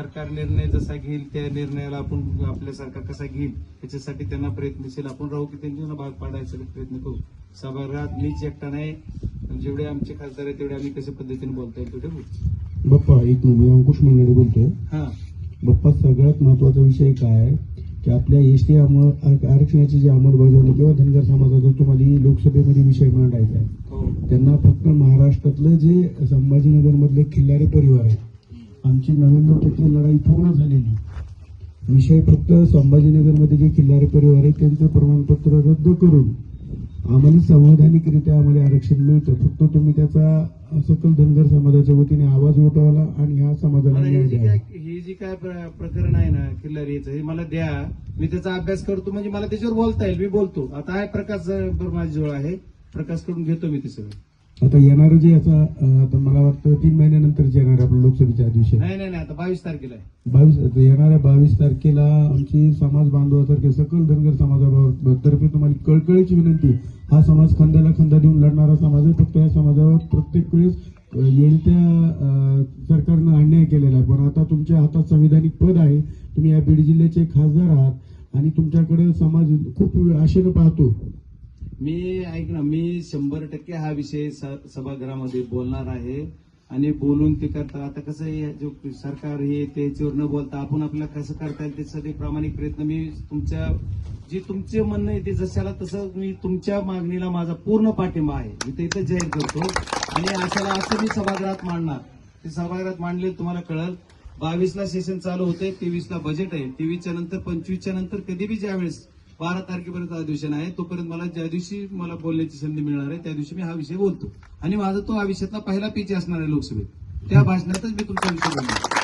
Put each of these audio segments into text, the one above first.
सरकार निर्णय जसा घेईल त्या निर्णयाला आपण आपल्या सरकार कसा घेईल याच्यासाठी त्यांना प्रयत्नशील आपण राहू की त्यांना भाग पाडायचा प्रयत्न करू. सभागृहात मीच एकटा नाही. जेवढे आमचे खासदार आहेत तेवढे आम्ही कशा पद्धतीने बोलता येईल तेवढे बाप्पा एक मी अंकुश मंडळी बोलतोय. हा. बाप्पा सगळ्यात महत्त्वाचा विषय काय आहे? की आपल्या एस टी आरक्षणाची जी अंमलबजावणी किंवा धनगर समाजाचा तुम्हाला लोकसभेमध्ये विषय मांडायचा आहे. हो. त्यांना फक्त महाराष्ट्रातलं जे संभाजीनगर मधले खिल्लारी परिवार आहे आमची नव्याण्णव टक्के लढाई पूर्ण झालेली. विषय फक्त संभाजीनगरमध्ये जे खिल्लारी परिवार आहे त्यांचं प्रमाणपत्र रद्द करून आम्हाला संवैधानिकरित्या आम्हाला आरक्षण मिळतं. फक्त तुम्ही त्याचा सकल धनगर समाजाच्या वतीने आवाज उठवला आणि ह्या समाजाला न्याय हे जे काय हे जे काय प्र- प्रकरण आहे ना किल्लारीचं हे मला द्या. मी त्याचा अभ्यास करतो म्हणजे मला त्याच्यावर बोलता येईल. मी बोलतो. आता आहे प्रकाश बरोबर माझ्याजवळ आहे प्रकाश करून घेतो मी ते सगळं. आता येणारं जे अं, आता मला वाटतं तीन महिन्यानंतर जे येणार आपलं लोकसभेच्या दिवशी नाही नाही नाही आता बावीस तारखेला आहे. बावीस येणाऱ्या बावीस तारखेला आमची समाज बांधवासारखे सकल धनगर समाजातर्फे तुम्हाला कळकळीची विनंती हा समाज खांद्याला खांदा देऊन लढणारा समाज आहे. फक्त या समाजावर प्रत्येक वेळेस येईल त्या सरकारनं अन्याय केलेला आहे. पण आता तुमच्या हातात संविधानिक पद आहे. तुम्ही या बीड जिल्ह्याचे खासदार आहात. आणि तुमच्याकडे समाज खूप आशेनं पाहतो. मी ऐक ना मी शंभर टक्के हा विषय स- सभागृहामध्ये बोलणार आहे. आणि बोलून ते करता आता कसं आहे, जो सरकार हे त्याच्यावर न बोलता आपण आपल्याला कसं करता येईल त्यासाठी प्रामाणिक प्रयत्न मी तुमच्या जे तुमचे म्हणणं आहे ते जशाला तसं मी तुमच्या मागणीला माझा पूर्ण पाठिंबा आहे. मी ते इथं जाहीर करतो. आणि अशाला असं मी सभागृहात मांडणार. ते सभागृहात मांडले तुम्हाला कळल. बावीसला सेशन चालू होते तेवीसला बजेट आहे. तेवीसच्या नंतर पंचवीसच्या नंतर कधी बी ज्यावेळेस बारा तारखेपर्यंत अधिवेशन आहे. तोपर्यंत मला ज्या दिवशी मला बोलण्याची संधी मिळणार आहे त्या दिवशी मी हा विषय बोलतो. आणि माझा तो हा विषयातला पहिला पीच असणार आहे लोकसभेत. त्या भाषणातच मी तुमचा विषय बोलणार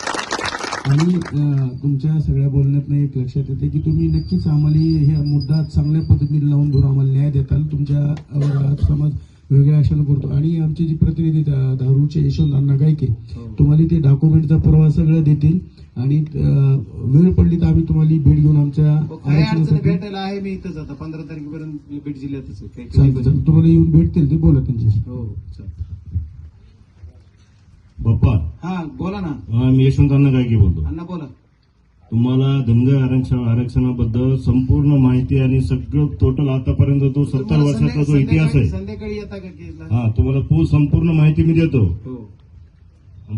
आणि तुमच्या सगळ्या बोलण्यात एक लक्षात येते की तुम्ही नक्कीच आम्हाला हे मुद्दा चांगल्या पद्धतीने लावून धरून आम्हाला न्याय देताल. तुमच्या अं, समाज वेगळ्या आशेनं करतो. आणि आमचे जे प्रतिनिधी दारूचे यशवंत अण्णा गायके तुम्हाला ते डॉक्युमेंटचा पुरावा सगळं देतील. आणि वेळ पडली तर आम्ही तुम्हाला भेट घेऊन आमच्या हो, भेटायला आहे मी इथंच आता. पंधरा तारखेपर्यंत बीड जिल्ह्यातच. तुम्हाला येऊन भेटतील ते बोला त्यांच्याशी. हो चालतं. बाप्पा. हा बोला ना. मी यशवंतांना काय की बोलतो. अण्णा बोला. तुम्हाला धनगर आरक्षण आरक्षणाबद्दल संपूर्ण माहिती आणि सगळं टोटल आतापर्यंत तो सत्तर वर्षाचा जो इतिहास संध्याकाळी आहे येता का? हा तुम्हाला पू- संपूर्ण माहिती मी देतो. हो.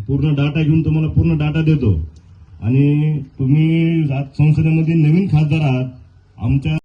पूर्ण डाटा घेऊन तुम्हाला पूर्ण डाटा देतो. आणि तुम्ही संसदेमध्ये नवीन खासदार आहात. आमच्या